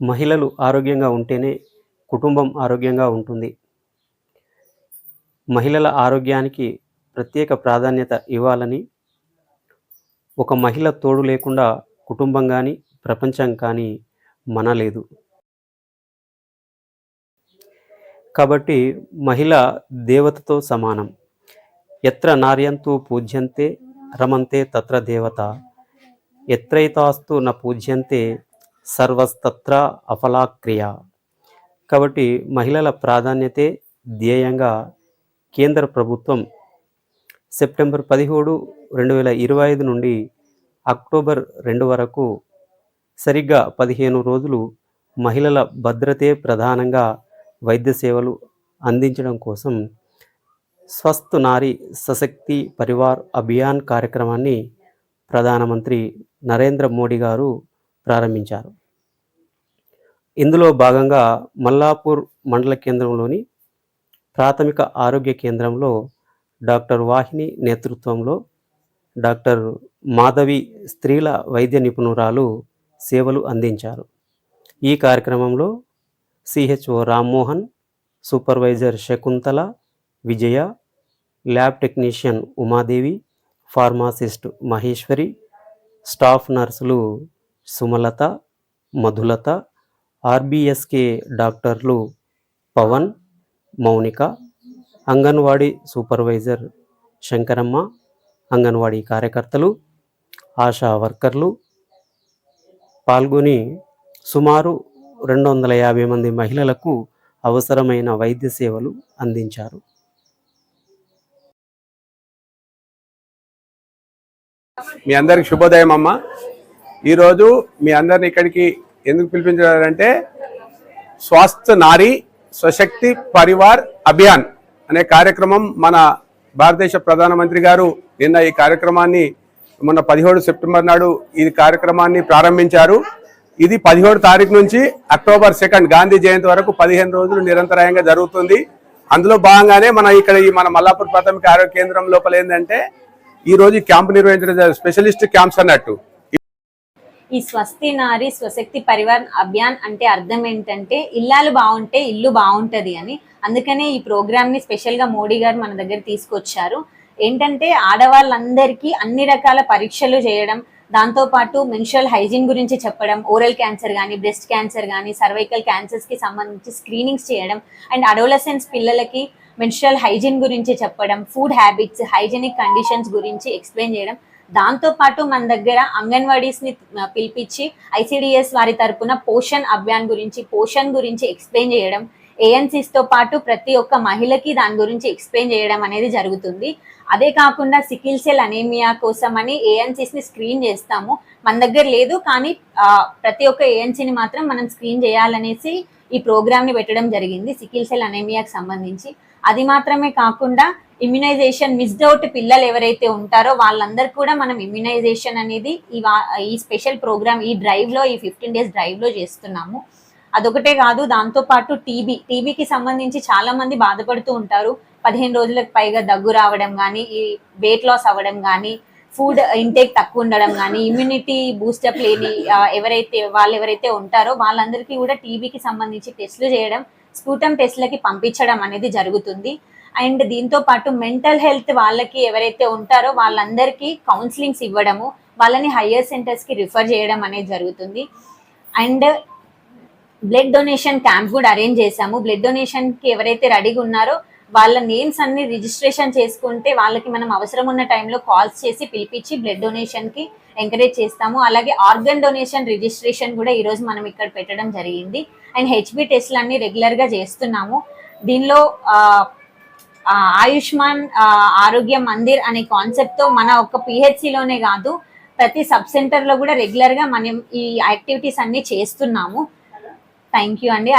మహిళలు ఆరోగ్యంగా ఉంటేనే కుటుంబం ఆరోగ్యంగా ఉంటుంది. మహిళల ఆరోగ్యానికి ప్రత్యేక ప్రాధాన్యత ఇవ్వాలని ఒక మహిళ తోడు లేకుండా కుటుంబం కానీ ప్రపంచం కానీ మనలేదు. కాబట్టి మహిళ దేవతతో సమానం. ఎత్ర నార్యంతు పూజ్యంతే రమంతే తత్ర దేవత. ఎత్రైతాస్తు న పూజ్యంతే సర్వస్తత్ర అఫలాక్రియ. కాబట్టి మహిళల ప్రాధాన్యతే ధ్యేయంగా కేంద్ర ప్రభుత్వం సెప్టెంబర్ పదిహేడు రెండు వేల ఇరవై ఐదు నుండి అక్టోబర్ రెండు వరకు సరిగ్గా పదిహేను రోజులు మహిళల భద్రతే ప్రధానంగా వైద్య సేవలు అందించడం కోసం స్వస్థ్ నారీ సశక్తి పరివార్ అభియాన్ కార్యక్రమాన్ని ప్రధానమంత్రి నరేంద్ర మోడీ గారు ప్రారంభించారు. ఇందులో భాగంగా మల్లాపూర్ మండల కేంద్రంలోని ప్రాథమిక ఆరోగ్య కేంద్రంలో డాక్టర్ వాహిని నేతృత్వంలో డాక్టర్ మాధవి స్త్రీల వైద్య నిపుణురాలు సేవలు అందించారు. ఈ కార్యక్రమంలో CHO Rammohan supervisor Shakuntala Vijaya lab technician Umadevi pharmacist Maheshwari staff నర్సులు సుమలత మధులత ఆర్బిఎస్కే డాక్టర్లు పవన్ మౌనిక అంగన్వాడీ సూపర్వైజర్ శంకరమ్మ అంగన్వాడీ కార్యకర్తలు ఆశా వర్కర్లు. పాల్గొని సుమారు రెండు వందల యాభై మంది మహిళలకు అవసరమైన వైద్య సేవలు అందించారు. మీ అందరికి శుభోదయం అమ్మ. ఈరోజు మీ అందరిని ఇక్కడికి ఎందుకు పిలిపించారంటే స్వాస్థ నారీ స్వశక్తి పరివార్ అభియాన్ అనే కార్యక్రమం మన భారతదేశ ప్రధానమంత్రి గారు నిన్న ఈ కార్యక్రమాన్ని మొన్న పదిహేడు సెప్టెంబర్ నాడు ఈ కార్యక్రమాన్ని ప్రారంభించారు. ఇది పదిహేడు తారీఖు నుంచి అక్టోబర్ సెకండ్ గాంధీ జయంతి వరకు పదిహేను రోజులు నిరంతరాయంగా జరుగుతుంది. అందులో భాగంగానే మన ఇక్కడ ఈ మన మల్లాపూర్ ప్రాథమిక ఆరోగ్య కేంద్రం లోపల ఏంటంటే ఈ రోజు ఈ క్యాంపు నిర్వహించడం స్పెషలిస్ట్ క్యాంప్స్ అన్నట్టు. ఈ స్వస్తి నారి స్వశక్తి పరివార్ అభియాన్ అంటే అర్థం ఏంటంటే ఇల్లాలు బాగుంటే ఇల్లు బాగుంటది అని. అందుకనే ఈ ప్రోగ్రామ్ని ని మోడీ గారు మన దగ్గర తీసుకొచ్చారు. ఏంటంటే ఆడవాళ్ళందరికీ అన్ని రకాల పరీక్షలు చేయడం దాంతో పాటు మెన్షువల్ హైజీన్ గురించి చెప్పడం ఓరల్ క్యాన్సర్ కానీ బ్రెస్ట్ క్యాన్సర్ కానీ సర్వైకల్ క్యాన్సర్స్కి సంబంధించి స్క్రీనింగ్స్ చేయడం అండ్ అడోలసెన్స్ పిల్లలకి మెన్షువల్ హైజీన్ గురించి చెప్పడం ఫుడ్ హ్యాబిట్స్ హైజీనిక్ కండిషన్స్ గురించి ఎక్స్ప్లెయిన్ చేయడం దాంతో పాటు మన దగ్గర అంగన్వాడీస్ని పిలిపించి ఐసిడిఎస్ వారి తరపున పోషన్ అభియాన్ గురించి పోషన్ గురించి ఎక్స్ప్లెయిన్ చేయడం ఏఎన్సీస్తో పాటు ప్రతి ఒక్క మహిళకి దాని గురించి ఎక్స్ప్లెయిన్ చేయడం అనేది జరుగుతుంది. అదే కాకుండా సికిల్ సెల్ అనేమియా కోసం అని ఏఎన్సీస్ని స్క్రీన్ చేస్తాము. మన దగ్గర లేదు కానీ ప్రతి ఒక్క ఏఎన్సీని మాత్రం మనం స్క్రీన్ చేయాలనేసి ఈ ప్రోగ్రామ్ని పెట్టడం జరిగింది సికిల్ సెల్ అనేమియాకి సంబంధించి. అది మాత్రమే కాకుండా ఇమ్యునైజేషన్ మిస్డ్ అవుట్ పిల్లలు ఎవరైతే ఉంటారో వాళ్ళందరూ కూడా మనం ఇమ్యునైజేషన్ అనేది ఈ ఈ స్పెషల్ ప్రోగ్రామ్ ఈ డ్రైవ్లో ఈ ఫిఫ్టీన్ డేస్ డ్రైవ్లో చేస్తున్నాము. అదొకటే కాదు దాంతో పాటు టీబీ టీబీకి సంబంధించి చాలా మంది బాధపడుతూ ఉంటారు. పదిహేను రోజులకు పైగా దగ్గు రావడం కానీ ఈ వెయిట్ లాస్ అవ్వడం కానీ ఫుడ్ ఇంటేక్ తక్కువ ఉండడం కానీ ఇమ్యూనిటీ బూస్టప్ లేని ఎవరైతే వాళ్ళు ఎవరైతే ఉంటారో వాళ్ళందరికీ కూడా టీబీకి సంబంధించి టెస్టులు చేయడం స్కూటం టెస్ట్లకి పంపించడం అనేది జరుగుతుంది. అండ్ దీంతో పాటు మెంటల్ హెల్త్ వాళ్ళకి ఎవరైతే ఉంటారో వాళ్ళందరికీ కౌన్సిలింగ్స్ ఇవ్వడము వాళ్ళని హయ్యర్ సెంటర్స్కి రిఫర్ చేయడం అనేది జరుగుతుంది. అండ్ బ్లడ్ డొనేషన్ క్యాంప్ కూడా అరేంజ్ చేశాము. బ్లడ్ డొనేషన్కి ఎవరైతే రెడీగా ఉన్నారో వాళ్ళ నేమ్స్ అన్ని రిజిస్ట్రేషన్ చేసుకుంటే వాళ్ళకి మనం అవసరం ఉన్న టైంలో కాల్స్ చేసి పిలిపించి బ్లడ్ డొనేషన్కి ఎంకరేజ్ చేస్తాము. అలాగే ఆర్గన్ డొనేషన్ రిజిస్ట్రేషన్ కూడా ఈరోజు మనం ఇక్కడ పెట్టడం జరిగింది. అండ్ హెచ్బి టెస్ట్లు అన్ని రెగ్యులర్గా చేస్తున్నాము. దీనిలో ఆయుష్మాన్ ఆరోగ్య మందిర్ అనే కాన్సెప్ట్తో మన ఒక్క పిహెచ్సిలోనే లోనే కాదు ప్రతి సబ్ సెంటర్లో కూడా రెగ్యులర్గా మనం ఈ యాక్టివిటీస్ అన్ని చేస్తున్నాము. థ్యాంక్ యూ అండి.